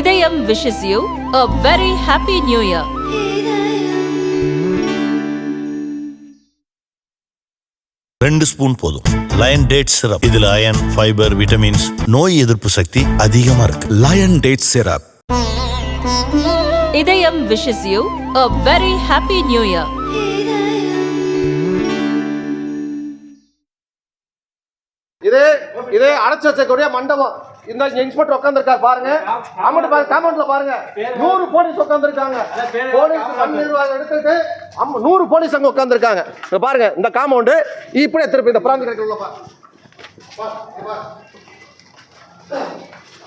Idhayam wishes you a very happy new year. ரெண்டு spoon போதும். Lion date syrup இதுல iron fibre vitamins நோய் எதிர்ப்பு சக்தி அதிகமா இருக்கு. Lion date syrup Idhayam wishes you a very happy new year. அடைச்சு வச்சக்கூடிய மண்டபம். இந்த இன்ஸ்பெக்டர் உட்காந்துருக்காரு பாருங்க. அமௌண்ட் பாருங்க காம்பவுண்ட்ல பாருங்க. நூறு போலீஸ் உட்காந்துருக்காங்க போலீஸ் மண் நிர்வாகம் எடுத்துட்டு நூறு போலீஸ் அங்க உட்காந்துருக்காங்க பாருங்க இந்த காம்பவுண்டு இப்படியே திருப்பி இந்த பிராந்தி கடைக்கு உள்ள பா பா, இங்க பா.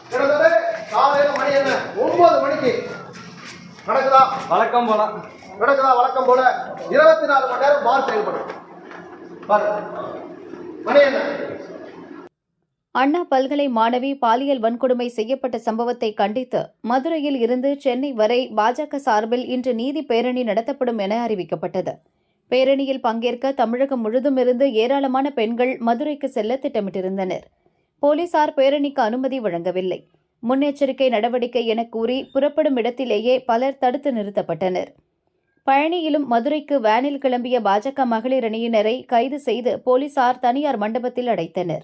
கிட்டத்தட்ட காலையில மணி என்ன? ஒன்பது மணிக்கு. நடக்குதா? வழக்கம் போல. நடக்குதா? வழக்கம் போல. இருபத்தி நாலு மணி நேரம் பார் செயல்படும். பாருங்க. மணி என்ன? அண்ணா பல்கலை மாணவி பாலியல் வன்கொடுமை செய்யப்பட்ட சம்பவத்தை கண்டித்து மதுரையில் இருந்து சென்னை வரை பாஜக சார்பில் இன்று நீதி பேரணி நடத்தப்படும் என அறிவிக்கப்பட்டது. பேரணியில் பங்கேற்க தமிழகம் முழுதும் இருந்து ஏராளமான பெண்கள் மதுரைக்கு செல்ல திட்டமிட்டிருந்தனர். போலீசார் பேரணிக்கு அனுமதி வழங்கவில்லை. முன்னெச்சரிக்கை நடவடிக்கை என கூறி புறப்படும் இடத்திலேயே பலர் தடுத்து நிறுத்தப்பட்டனர். பழனியிலும் மதுரைக்கு வேனில் கிளம்பிய பாஜக மகளிர் அணியினரை கைது செய்து போலீசார் தனியார் மண்டபத்தில் அடைத்தனர்.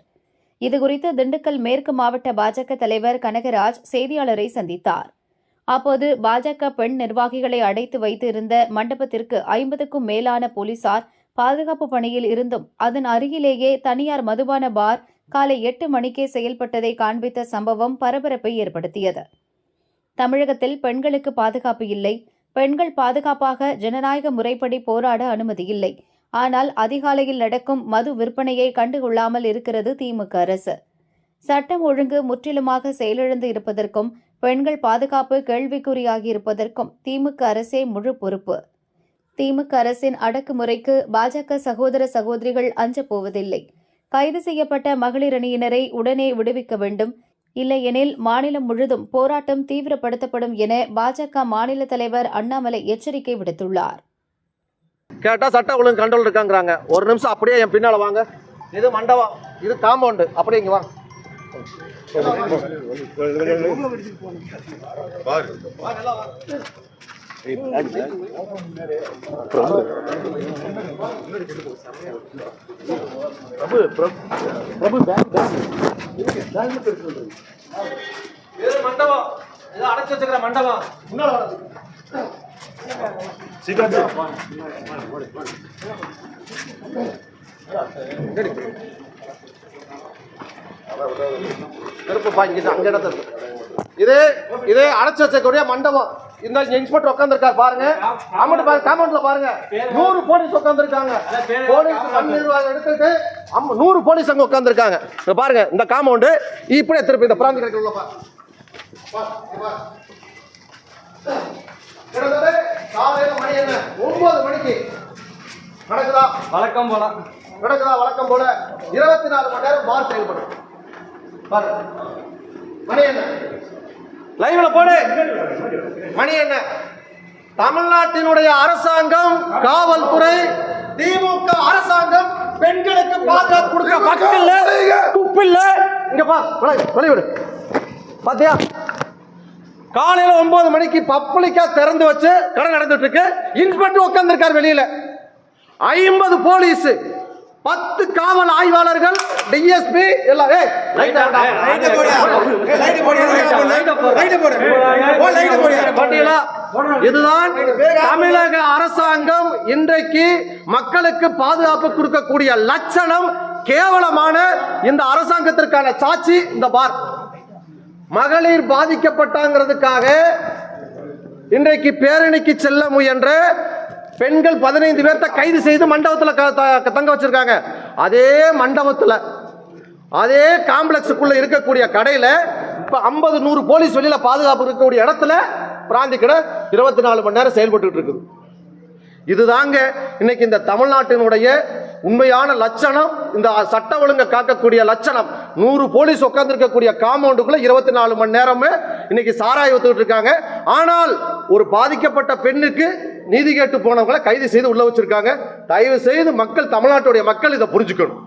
இதுகுறித்து திண்டுக்கல் மேற்கு மாவட்ட பாஜக தலைவர் கனகராஜ் செய்தியாளரை சந்தித்தார். அப்போது பாஜக பெண் நிர்வாகிகளை அடைத்து வைத்திருந்த மண்டபத்திற்கு ஐம்பதுக்கும் மேலான போலீசார் பாதுகாப்பு பணியில் இருந்தும் அதன் அருகிலேயே தனியார் மதுபான பார் காலை எட்டு மணிக்கே செயல்பட்டதை காண்பித்த சம்பவம் பரபரப்பை ஏற்படுத்தியது. தமிழகத்தில் பெண்களுக்கு பாதுகாப்பு இல்லை. பெண்கள் பாதுகாப்பாக ஜனநாயக முறைப்படி போராட அனுமதி இல்லை. ஆனால் அதிகாலையில் நடக்கும் மது விற்பனையை கண்டுகொள்ளாமல் இருக்கிறது திமுக அரசு. சட்டம் ஒழுங்கு முற்றிலுமாக செயலிழந்து இருப்பதற்கும் பெண்கள் பாதுகாப்பு கேள்விக்குறியாகி இருப்பதற்கும் திமுக அரசே முழு பொறுப்பு. திமுக அரசின் அடக்குமுறைக்கு பாஜக சகோதர சகோதரிகள் அஞ்ச போவதில்லை. கைது செய்யப்பட்ட மகளிர் அணியினரை உடனே விடுவிக்க வேண்டும். இல்லையெனில் மாநிலம் முழுதும் போராட்டம் தீவிரப்படுத்தப்படும் என பாஜக மாநில தலைவர் அண்ணாமலை எச்சரிக்கை விடுத்துள்ளார். கேட்டா சட்ட ஒழுங்கு கண்ட்ரோல் இருக்காங்கிறாங்க. ஒரு நிமிஷம் அப்படியே என் பின்னால் வாங்க. இது மண்டபம். இது காம்பவுண்டு அப்படியே இங்கே வாங்க இது மண்டபம். அடைச்சு வச்சுக்கிற மண்டபம். முன்னாள் திருப்பப்பா இங்கே அங்க இடத்துல இது இது அடைச்சு வச்சக்கூடிய மண்டபம். இந்த இன்ஸ்பெக்டர் உட்காந்துருக்காரு பாருங்க. அமௌண்ட் பாருங்க காம்பவுண்ட்ல பாருங்க. நூறு போலீஸ் உட்காந்துருக்காங்க போலீஸ் வன் நிர்வாகம் எடுத்துட்டு அம் நூறு போலீஸ் அங்க உட்காந்துருக்காங்க பாருங்க இந்த காம்பவுண்டு இப்படியே திருப்பி இந்த பிராந்தி கடைக்கு உள்ள பா பா, இங்க பா. கிட்டத்தட்ட காலையில மணி என்ன? ஒன்பது மணிக்கு. நடக்குதா? வழக்கம் போல. நடக்குதா? வழக்கம் போல. இருபத்தி நாலு மணி நேரம் பார் செயல்படும் பாருங்க மணி என்ன? லைவ்ல போடு. மணி என்ன? தமிழ்நாட்டினுடைய அரசாங்கம் காவல்துறை திமுக அரசாங்கம் பெண்களுக்கு பாதுகாப்பு கொடுக்க பக்கத்துல துப்பில்ல இங்க பா வெளிவிடு பாத்தியா? காலையில ஒன்பது மணிக்கு பப்ளிக்கா திறந்து வச்சு கடை நடந்துட்டு இருக்கு இன்ஸ்பெக்டர் உட்கார்ந்திருக்காரு வெளியில. ஐம்பது போலீஸ் பத்து காவல் ஆய்வாளர்கள் டிஎஸ்பி எல்லாம்? இதுதான் தமிழக அரசாங்கம் இன்றைக்கு மக்களுக்கு பாதுகாப்பு கொடுக்கக்கூடிய லட்சணம் கேவலமான இந்த அரசாங்கத்திற்கான சாட்சி இந்த பார். மகளிர் பாதிக்கப்பட்டாங்கிறதுக்காக இன்றைக்கு பேரணிக்கு செல்ல முயன்ற பெண்கள் பதினைந்து பேர்த்த கைது செய்து மண்டபத்தில் க- தங்க வச்சிருக்காங்க. அதே மண்டபத்தில் அதே காம்ப்ளெக்ஸுக்குள்ள இருக்கக்கூடிய கடையில் இப்போ ஐம்பது நூறு போலீஸ் வெளியில் பாதுகாப்பு இருக்கக்கூடிய இடத்துல பிராந்தி கடை இருபத்தி நாலு மணி நேரம் செயல்பட்டு இருக்குது. இதுதாங்க இன்னைக்கு இந்த தமிழ்நாட்டினுடைய உண்மையான லட்சணம் இந்த சட்ட ஒழுங்கை காக்கக்கூடிய லட்சணம். நூறு போலீஸ் உட்காந்துருக்கக்கூடிய காம்பவுண்டுக்குள்ள இருபத்தி நாலு மணி நேரமே இன்னைக்கு சாராய ஒத்துக்கிட்டு இருக்காங்க. ஆனால் ஒரு பாதிக்கப்பட்ட பெண்ணுக்கு நீதி கேட்டு போனவங்களை கைது செய்து உள்ள வச்சிருக்காங்க. தயவு செய்து மக்கள் தமிழ்நாட்டுடைய மக்கள் இதை புரிஞ்சுக்கணும்.